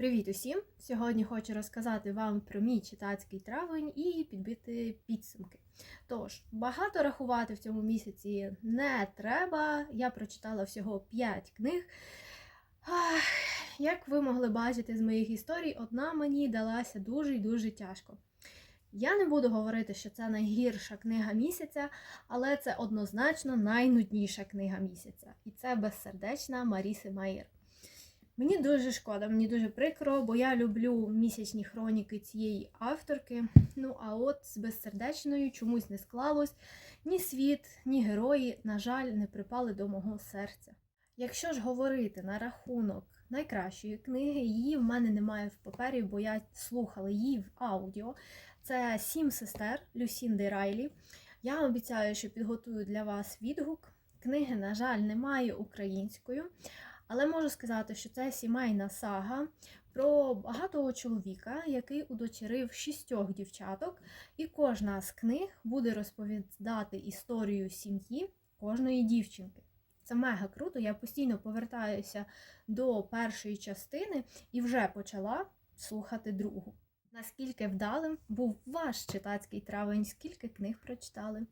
Привіт усім! Сьогодні хочу розказати вам про мій читацький травень і підбити підсумки. Тож, багато рахувати в цьому місяці не треба. Я прочитала всього 5 книг. Ах, Як ви могли бачити з моїх історій, одна мені далася дуже і дуже тяжко. Я не буду говорити, що це найгірша книга місяця, але це однозначно найнудніша книга місяця. І це безсердечна Маріси Маїр. Мені дуже шкода, мені дуже прикро, бо я люблю місячні хроніки цієї авторки. Ну а от з безсердечною чомусь не склалось. Ні світ, ні герої, на жаль, не припали до мого серця. Якщо ж говорити на рахунок найкращої книги, її в мене немає в папері, бо я слухала її в аудіо. Це Сім сестер Люсінди Райлі. Я обіцяю, що підготую для вас відгук. Книги, на жаль, немає українською. Але можу сказати, що це сімейна сага про багатого чоловіка, який удочерив шістьох дівчаток, і кожна з книг буде розповідати історію сім'ї кожної дівчинки. Це мега круто. Я постійно повертаюся до першої частини і вже почала слухати другу. Наскільки вдалим був ваш читацький травень, скільки книг прочитали?